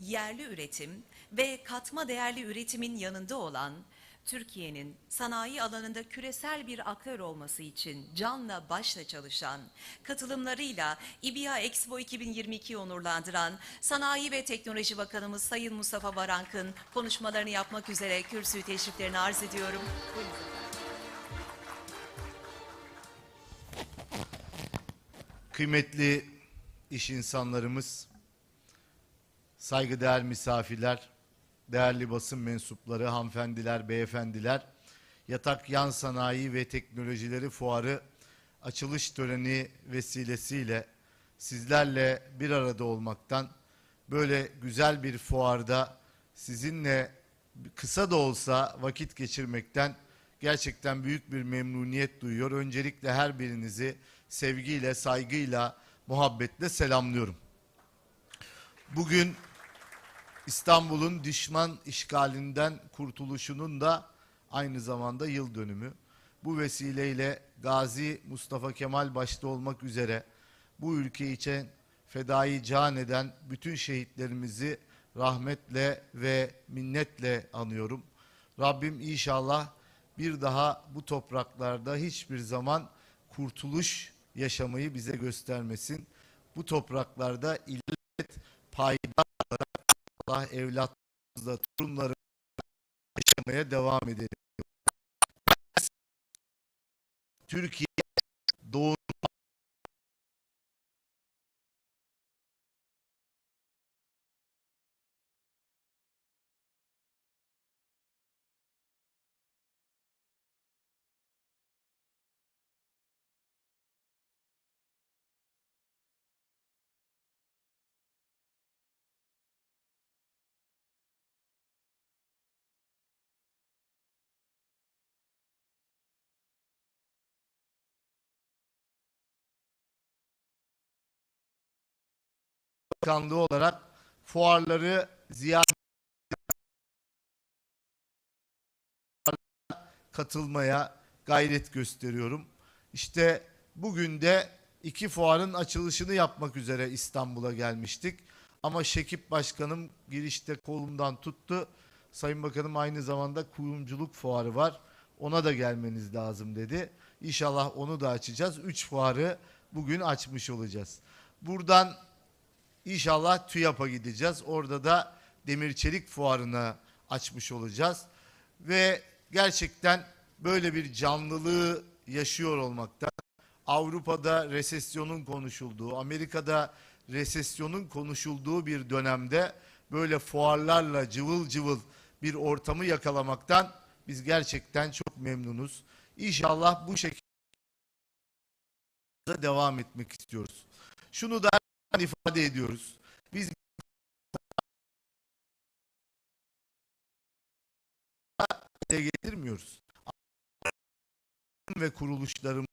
yerli üretim ve katma değerli üretimin yanında olan Türkiye'nin sanayi alanında küresel bir aktör olması için canla başla çalışan, katılımlarıyla İBİA Expo 2022'yi onurlandıran Sanayi ve Teknoloji Bakanımız Sayın Mustafa Varank'ın konuşmalarını yapmak üzere kürsüyü teşriflerini arz ediyorum. Kıymetli iş insanlarımız, saygıdeğer misafirler, değerli basın mensupları, hanımefendiler, beyefendiler, Yatak Yan Sanayi ve Teknolojileri Fuarı açılış töreni vesilesiyle sizlerle bir arada olmaktan, böyle güzel bir fuarda sizinle kısa da olsa vakit geçirmekten gerçekten büyük bir memnuniyet duyuyor. Öncelikle her birinizi sevgiyle, saygıyla, muhabbetle selamlıyorum. Bugün İstanbul'un düşman işgalinden kurtuluşunun da aynı zamanda yıl dönümü. Bu vesileyle Gazi Mustafa Kemal başta olmak üzere bu ülke için fedai can eden bütün şehitlerimizi rahmetle ve minnetle anıyorum. Rabbim inşallah bir daha bu topraklarda hiçbir zaman kurtuluş yaşamayı bize göstermesin. Bu topraklarda illet olarak Allah evlatlarımızla, torunlarımızla yaşamaya devam edelim. Türkiye doğru Bakanlığı olarak fuarları ziyaret katılmaya gayret gösteriyorum. İşte bugün de iki fuarın açılışını yapmak üzere İstanbul'a gelmiştik. Ama Şekip Başkanım girişte kolumdan tuttu. Sayın Bakanım aynı zamanda kuyumculuk fuarı var. Ona da gelmeniz lazım dedi. İnşallah onu da açacağız. Üç fuarı bugün açmış olacağız. Buradan İnşallah TÜYAP'a gideceğiz. Orada da demir çelik fuarını açmış olacağız. Ve gerçekten böyle bir canlılığı yaşıyor olmaktan Avrupa'da resesyonun konuşulduğu, Amerika'da resesyonun konuşulduğu bir dönemde böyle fuarlarla cıvıl cıvıl bir ortamı yakalamaktan biz gerçekten çok memnunuz. İnşallah bu şekilde devam etmek istiyoruz. Şunu da ifade ediyoruz. Biz getirmiyoruz. Ve kuruluşlarım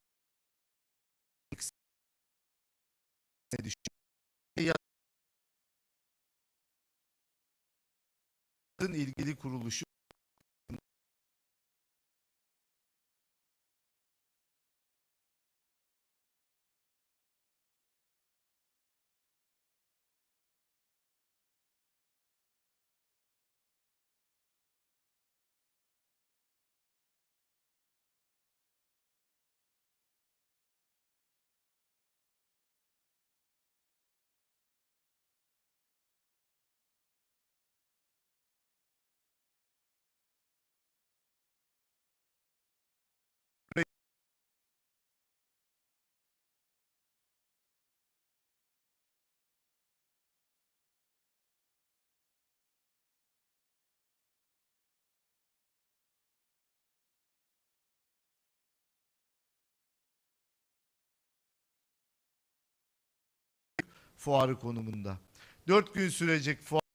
ilgili kuruluşu fuarı konumunda. Dört gün sürecek fuar